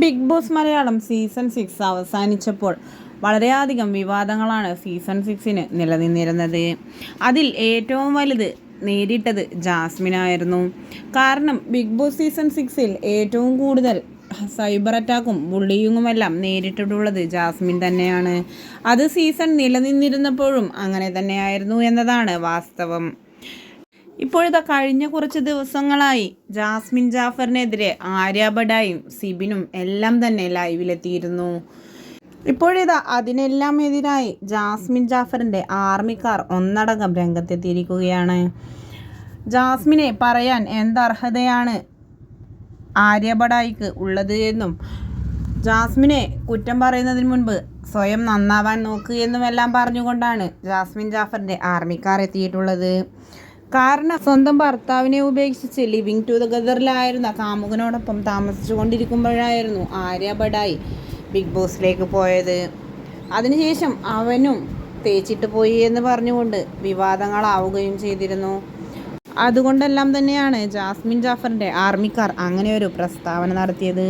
Bigg Boss Malayalam season six അവസാനിച്ചപ്പോൾ വളരെയധികം വിവാദങ്ങളാണ് season സിക്സിന് നിലനിന്നിരുന്നത്. അതിൽ ഏറ്റവും വലുത് നേരിട്ടത് ജാസ്മിനായിരുന്നു കാരണം ബിഗ് ബോസ് സീസൺ സിക്സിൽ ഏറ്റവും കൂടുതൽ സൈബർ അറ്റാക്കും ബുള്ളിയുമെല്ലാം നേരിട്ടിട്ടുള്ളത് ജാസ്മിൻ തന്നെയാണ്. അത് സീസൺ നിലനിന്നിരുന്നപ്പോഴും അങ്ങനെ തന്നെയായിരുന്നു എന്നതാണ് വാസ്തവം. ഇപ്പോഴിതാ കഴിഞ്ഞ കുറച്ച് ദിവസങ്ങളായി ജാസ്മിൻ ജാഫറിനെതിരെ ആര്യാബഡായും സിബിനും എല്ലാം തന്നെ ലൈവിലെത്തിയിരുന്നു. ഇപ്പോഴിതാ അതിനെല്ലാം എതിരായി ജാസ്മിൻ ജാഫറിന്റെ ആർമിക്കാർ ഒന്നടങ്കം രംഗത്തെത്തിയിരിക്കുകയാണ്. ജാസ്മിനെ പറയാൻ എന്തർഹതയാണ് ആര്യബഡായിക്ക് ഉള്ളത് എന്നും ജാസ്മിനെ കുറ്റം പറയുന്നതിന് മുൻപ് സ്വയം നന്നാവാൻ നോക്ക് എന്നുമെല്ലാം പറഞ്ഞുകൊണ്ടാണ് ജാസ്മിൻ ജാഫറിന്റെ ആർമിക്കാർ എത്തിയിട്ടുള്ളത്. കാരണം സ്വന്തം ഭർത്താവിനെ ഉപേക്ഷിച്ച് ലിവിങ് ടുഗദറിലായിരുന്ന കാമുകനോടൊപ്പം താമസിച്ചു കൊണ്ടിരിക്കുമ്പോഴായിരുന്നു ആര്യ ബഡായി ബിഗ് ബോസിലേക്ക് പോയത്. അതിനുശേഷം അവനും തേച്ചിട്ട് പോയി എന്ന് പറഞ്ഞുകൊണ്ട് വിവാദങ്ങളാവുകയും ചെയ്തിരുന്നു. അതുകൊണ്ടെല്ലാം തന്നെയാണ് ജാസ്മിൻ ജാഫറിന്റെ ആർമിക്കാർ അങ്ങനെ ഒരു പ്രസ്താവന നടത്തിയത്.